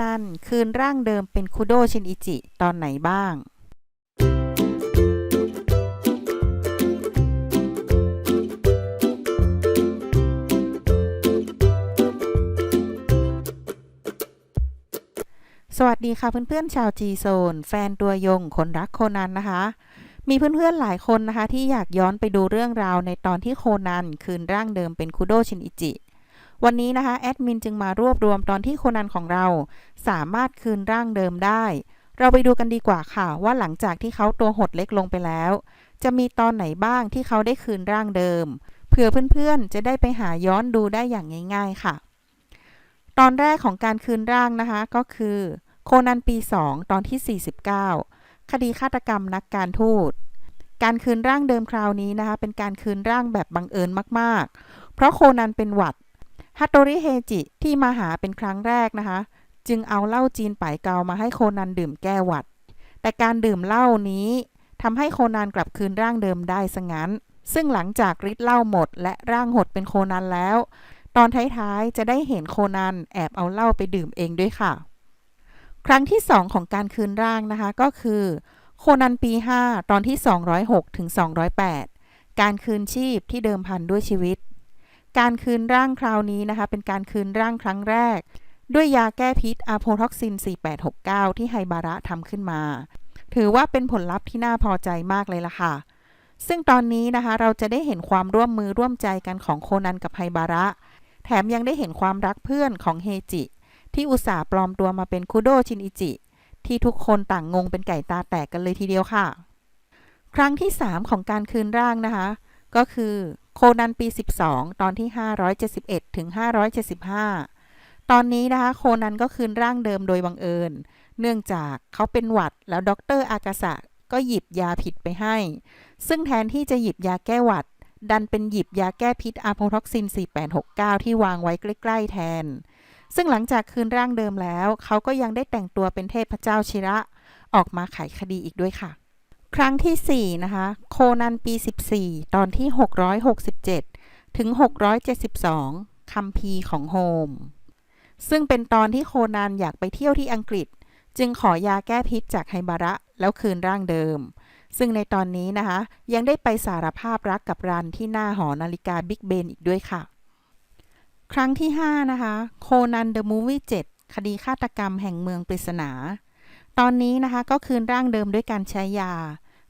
นันคืนร่างเดิมเป็นคุโดชินอิจิ ตอนไหนบ้างสวัสดีค่ะเพื่อนๆชาวจีโซนแฟนตัวยงคนรักโคนันนะคะ มีเพื่อนๆหลายคนนะคะ ที่อยากย้อนไปดูเรื่องราวในตอนที่โคนันคืนร่างเดิมเป็นคุโดชินอิจิ วันนี้นะคะแอดมินจึงมารวบรวมตอนที่โคนันของเรา สามารถคืนร่างเดิมได้ เราไปดูกันดีกว่าค่ะว่าหลังจากที่เขาตัวหดเล็กลงไปแล้ว จะมีตอนไหนบ้างที่เขาได้คืนร่างเดิม เผื่อเพื่อนๆ จะได้ไปหาย้อนดูได้อย่างง่าย ๆค่ะ ตอนแรกของการคืนร่างนะคะก็คือ โคนันปี 2 ตอนที่ 49 คดีฆาตกรรมนักการทูตการคืนร่างเดิมคราวนี้นะคะเป็นการคืนร่างแบบบังเอิญมากๆ เพราะโคนันเป็นหวัด ฮัตโตริเฮจิที่มาหาเป็นครั้งแรกนะคะ จึงเอาเหล้าจีนป่ายเกามาให้โคนันดื่มแก้หวัด แต่การดื่มเหล้านี้ทำให้โคนันกลับคืนร่างเดิมได้ซะงั้น ซึ่งหลังจากฤทธิ์เหล้าหมด และร่างหดเป็นโคนันแล้ว ตอนท้ายๆจะได้เห็นโคนันแอบเอาเหล้าไปดื่มเองด้วยค่ะ ครั้งที่ 2 ของการคืนร่างนะคะก็คือ โคนันปี 5 ตอนที่ 206ถึง208 การคืนชีพที่เดิมพันด้วยชีวิต การคืนร่างคราวนี้นะคะ เป็นการคืนร่างครั้งแรก ด้วยยาแก้พิษอะโพท็อกซิน 4869 ที่ไฮบาระทำขึ้นมา ถือว่าเป็นผลลัพธ์ที่น่าพอใจมากเลยล่ะค่ะ ซึ่งตอนนี้นะคะเราจะได้เห็นความร่วมมือร่วมใจกันของโคนันกับไฮบาระ แถมยังได้เห็นความรักเพื่อนของเฮจิ ที่อุตส่าห์ปลอมตัวมาเป็นคุโดชินอิจิ ที่ทุกคนต่างงงเป็นไก่ตาแตกกันเลยทีเดียวค่ะ ครั้งที่ 3 ของการคืนร่างนะคะ ก็คือ โคนันปี 12 ตอนที่ 571 ถึง 575 ตอนนี้นะคะโคนันก็คืนร่างเดิมโดยบังเอิญ เนื่องจากเขาเป็นหวัดแล้วด็อกเตอร์อากาสะก็หยิบยาผิดไปให้ ซึ่งแทนที่จะหยิบยาแก้หวัด ดันเป็นหยิบยาแก้พิษอะโพท็อกซิน 4869 ที่วางไว้ใกล้ๆแทน ซึ่งหลังจากคืนร่างเดิมแล้ว เขาก็ยังได้แต่งตัวเป็นเทพเจ้าชิระ ออกมาไขคดีอีกด้วยค่ะ ครั้งที่ 4 นะคะ โคนันปี 14 ตอนที่ 667 ถึง 672คัมภีร์ของโฮม ซึ่งเป็นตอนที่โคนันอยากไปเที่ยวที่อังกฤษ จึงขอยาแก้พิษจากไฮบาระแล้วคืนร่างเดิม ซึ่งในตอนนี้นะคะ ยังได้ไปสารภาพรักกับรันที่หน้าหอนาฬิกาบิ๊กเบนอีกด้วยค่ะ ครั้งที่ 5 นะคะ โคนันเดอะมูวี่7คดีฆาตกรรมแห่งเมืองปริศนา ตอนนี้นะคะก็คืนร่างเดิมด้วยการใช้ยา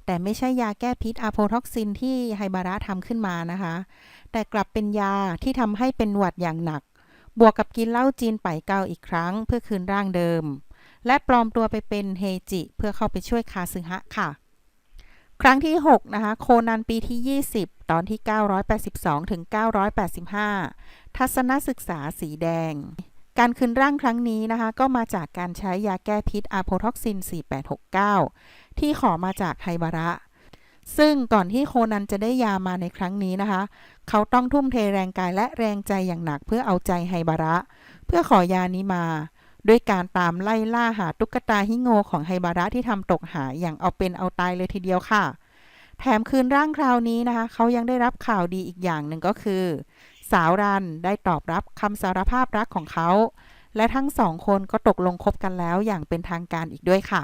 แต่ไม่ใช่ยาแก้พิษอะโพท็อกซินที่ไฮบาระทำขึ้นมานะคะ แต่กลับเป็นยาที่ทำให้เป็นหวัดอย่างหนัก บวกกับกินเหล้าจีนไปเกาอีกครั้ง เพื่อคืนร่างเดิม และปลอมตัวไปเป็นเฮจิ เพื่อเข้าไปช่วยคาซึฮะค่ะ ครั้งที่ 6 นะคะ โคนันปีที่ 20 ตอนที่ 982ถึง985 ทัศนศึกษาสีแดง การคืนร่างครั้งนี้นะคะ ก็มาจากการใช้ยาแก้พิษอะโพท็อกซิน 4869 ที่ขอมาจากไฮบาระ ซึ่งก่อนที่โคนันจะได้ยามาในครั้งนี้นะคะ เขาต้องทุ่มเทแรงกายและแรงใจอย่างหนักเพื่อเอาใจไฮบาระ เพื่อขอยานี้มา ด้วยการตามไล่ล่าหาตุ๊กตาฮิโงของไฮบาระที่ทำตกหายอย่างเอาเป็นเอาตายเลยทีเดียวค่ะแถมคืนร่างคราวนี้นะคะ เขายังได้รับข่าวดีอีกอย่างหนึ่งก็คือ สาวรันได้ตอบรับคำสารภาพรักของเขา และทั้งสองคนก็ตกลงคบกันแล้วอย่างเป็นทางการอีกด้วยค่ะ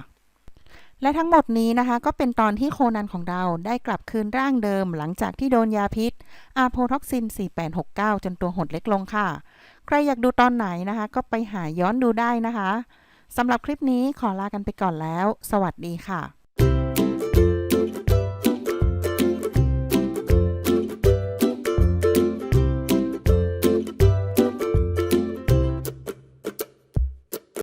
และทั้งหมดนี้นะคะ ก็เป็นตอนที่โคนันของเราได้กลับคืนร่างเดิม หลังจากที่โดนยาพิษอาโพท็อกซิน 4869 จนตัวหดเล็กลงค่ะ ใครอยากดูตอนไหนนะคะ ก็ไปหาย้อนดูได้นะคะสำหรับคลิปนี้ขอลากันไปก่อนแล้ว สวัสดีค่ะ